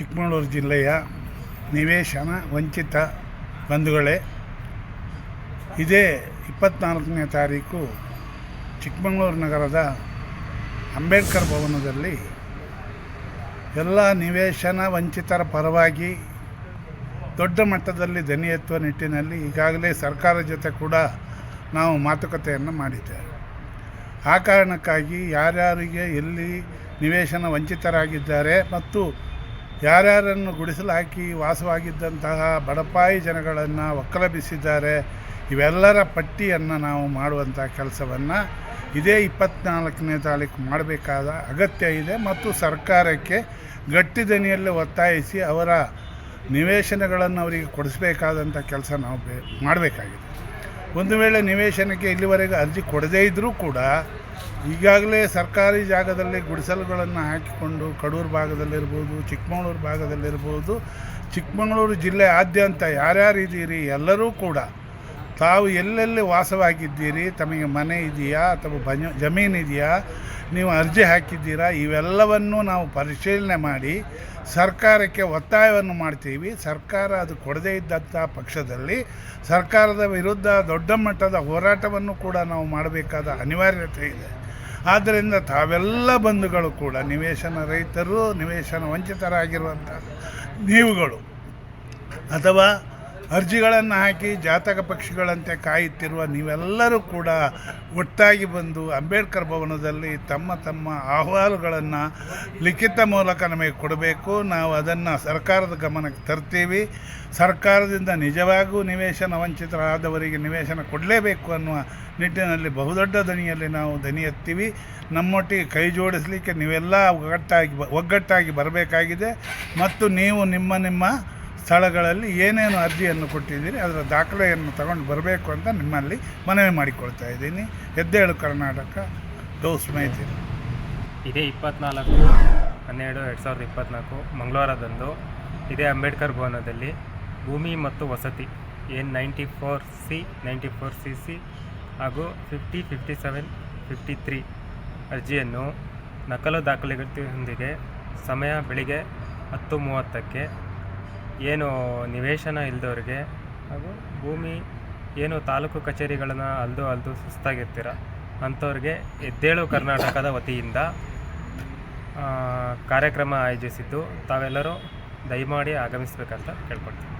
ಚಿಕ್ಕಮಗಳೂರು ಜಿಲ್ಲೆಯ ನಿವೇಶನ ವಂಚಿತ ಬಂಧುಗಳೇ, ಇದೇ ಇಪ್ಪತ್ನಾಲ್ಕನೇ ತಾರೀಕು ಚಿಕ್ಕಮಗಳೂರು ನಗರದ ಅಂಬೇಡ್ಕರ್ ಭವನದಲ್ಲಿ ಎಲ್ಲ ನಿವೇಶನ ವಂಚಿತರ ಪರವಾಗಿ ದೊಡ್ಡ ಮಟ್ಟದಲ್ಲಿ ದನಿ ಎತ್ತುವ ನಿಟ್ಟಿನಲ್ಲಿ ಈಗಾಗಲೇ ಸರ್ಕಾರ ಜೊತೆ ಕೂಡ ನಾವು ಮಾತುಕತೆಯನ್ನು ಮಾಡಿದ್ದೇವೆ. ಆ ಕಾರಣಕ್ಕಾಗಿ ಯಾರ್ಯಾರಿಗೆ ಎಲ್ಲಿ ನಿವೇಶನ ವಂಚಿತರಾಗಿದ್ದಾರೆ ಮತ್ತು ಯಾರ್ಯಾರನ್ನು ಗುಡಿಸಲು ಹಾಕಿ ವಾಸವಾಗಿದ್ದಂತಹ ಬಡಪಾಯಿ ಜನಗಳನ್ನು ಒಕ್ಕಲಬಿಸಿದ್ದಾರೆ ಇವೆಲ್ಲರ ಪಟ್ಟಿಯನ್ನು ನಾವು ಮಾಡುವಂಥ ಕೆಲಸವನ್ನು ಇದೇ ಇಪ್ಪತ್ನಾಲ್ಕನೇ ತಾರೀಕು ಮಾಡಬೇಕಾದ ಅಗತ್ಯ ಇದೆ ಮತ್ತು ಸರ್ಕಾರಕ್ಕೆ ಗಟ್ಟಿ ದನಿಯಲ್ಲಿ ಒತ್ತಾಯಿಸಿ ಅವರ ನಿವೇಶನಗಳನ್ನು ಅವರಿಗೆ ಕೊಡಿಸಬೇಕಾದಂಥ ಕೆಲಸ ನಾವು ಬೇ ಮಾಡಬೇಕಾಗಿದೆ. ಒಂದು ವೇಳೆ ನಿವೇಶನಕ್ಕೆ ಇಲ್ಲಿವರೆಗೆ ಅರ್ಜಿ ಕೊಡದೇ ಇದ್ದರೂ ಕೂಡ ಈಗಾಗಲೇ ಸರ್ಕಾರಿ ಜಾಗದಲ್ಲಿ ಗುಡಿಸಲುಗಳನ್ನು ಹಾಕಿಕೊಂಡು ಕಡೂರು ಭಾಗದಲ್ಲಿರ್ಬೋದು, ಚಿಕ್ಕಮಗಳೂರು ಭಾಗದಲ್ಲಿರ್ಬೋದು, ಚಿಕ್ಕಮಗಳೂರು ಜಿಲ್ಲೆ ಆದ್ಯಂತ ಯಾರ್ಯಾರು ಇದ್ದೀರಿ ಎಲ್ಲರೂ ಕೂಡ ತಾವು ಎಲ್ಲೆಲ್ಲಿ ವಾಸವಾಗಿದ್ದೀರಿ, ತಮಗೆ ಮನೆ ಇದೆಯಾ ಅಥವಾ ಜಮೀನು ಇದೆಯಾ, ನೀವು ಅರ್ಜಿ ಹಾಕಿದ್ದೀರಾ, ಇವೆಲ್ಲವನ್ನು ನಾವು ಪರಿಶೀಲನೆ ಮಾಡಿ ಸರ್ಕಾರಕ್ಕೆ ಒತ್ತಾಯವನ್ನು ಮಾಡ್ತೀವಿ. ಸರ್ಕಾರ ಅದು ಕೊಡದೇ ಇದ್ದಂಥ ಪಕ್ಷದಲ್ಲಿ ಸರ್ಕಾರದ ವಿರುದ್ಧ ದೊಡ್ಡ ಮಟ್ಟದ ಹೋರಾಟವನ್ನು ಕೂಡ ನಾವು ಮಾಡಬೇಕಾದ ಅನಿವಾರ್ಯತೆ ಇದೆ. ಆದ್ದರಿಂದ ತಾವೆಲ್ಲ ಬಂಧುಗಳು ಕೂಡ ನಿವೇಶನ ರೈತರು ನಿವೇಶನ ವಂಚಿತರಾಗಿರುವಂಥ ನೀವುಗಳು ಅಥವಾ ಅರ್ಜಿಗಳನ್ನು ಹಾಕಿ ಜಾತಕ ಪಕ್ಷಿಗಳಂತೆ ಕಾಯುತ್ತಿರುವ ನೀವೆಲ್ಲರೂ ಕೂಡ ಒಟ್ಟಾಗಿ ಬಂದು ಅಂಬೇಡ್ಕರ್ ಭವನದಲ್ಲಿ ತಮ್ಮ ತಮ್ಮ ಅಹವಾಲುಗಳನ್ನು ಲಿಖಿತ ಮೂಲಕ ನಮಗೆ ಕೊಡಬೇಕು. ನಾವು ಅದನ್ನು ಸರ್ಕಾರದ ಗಮನಕ್ಕೆ ತರ್ತೀವಿ. ಸರ್ಕಾರದಿಂದ ನಿಜವಾಗೂ ನಿವೇಶನ ವಂಚಿತರಾದವರಿಗೆ ನಿವೇಶನ ಕೊಡಲೇಬೇಕು ಅನ್ನುವ ನಿಟ್ಟಿನಲ್ಲಿ ಬಹುದೊಡ್ಡ ದನಿಯಲ್ಲಿ ನಾವು ದನಿ ಎತ್ತೀವಿ. ನಮ್ಮೊಟ್ಟಿಗೆ ಕೈ ಜೋಡಿಸಲಿಕ್ಕೆ ನೀವೆಲ್ಲ ಒಗ್ಗಟ್ಟಾಗಿ ಒಗ್ಗಟ್ಟಾಗಿ ಬರಬೇಕಾಗಿದೆ. ಮತ್ತು ನೀವು ನಿಮ್ಮ ನಿಮ್ಮ ಸ್ಥಳಗಳಲ್ಲಿ ಏನೇನು ಅರ್ಜಿಯನ್ನು ಕೊಟ್ಟಿದ್ದೀರಿ, ಅದರ ದಾಖಲೆಯನ್ನು ತಗೊಂಡು ಬರಬೇಕು ಅಂತ ನಿಮ್ಮಲ್ಲಿ ಮನವಿ ಮಾಡಿಕೊಳ್ತಾ ಇದ್ದೀನಿ. ಎದ್ದೇಳು ಕರ್ನಾಟಕ ದೋಸ್ ಮೈತ್ರಿ ಇದೇ ಇಪ್ಪತ್ನಾಲ್ಕು, ಹನ್ನೆರಡು, ಎರಡು ಸಾವಿರದ ಇಪ್ಪತ್ನಾಲ್ಕು, ಮಂಗಳವಾರದಂದು ಇದೇ ಅಂಬೇಡ್ಕರ್ ಭವನದಲ್ಲಿ ಭೂಮಿ ಮತ್ತು ವಸತಿ ಏನ್ ninety four C, ninety four C C ಹಾಗೂ fifty fifty seven, fifty three ಅರ್ಜಿಯನ್ನು ನಕಲು ದಾಖಲೆಗಳೊಂದಿಗೆ ಸಮಯ, ಬೆಳಿಗ್ಗೆ ಹತ್ತು ಮೂವತ್ತಕ್ಕೆ ಏನು ನಿವೇಶನ ಇಲ್ಲದವ್ರಿಗೆ ಹಾಗೂ ಭೂಮಿ ಏನು ತಾಲೂಕು ಕಚೇರಿಗಳನ್ನು ಅಲ್ದು ಅಲ್ದು ಸುಸ್ತಾಗಿರ್ತೀರ, ಅಂಥವ್ರಿಗೆ ಎದ್ದೇಳು ಕರ್ನಾಟಕದ ವತಿಯಿಂದ ಕಾರ್ಯಕ್ರಮ ಆಯೋಜಿಸಿದ್ದು, ತಾವೆಲ್ಲರೂ ದಯಮಾಡಿ ಆಗಮಿಸಬೇಕಂತ ಕೇಳ್ಕೊಳ್ತೀನಿ.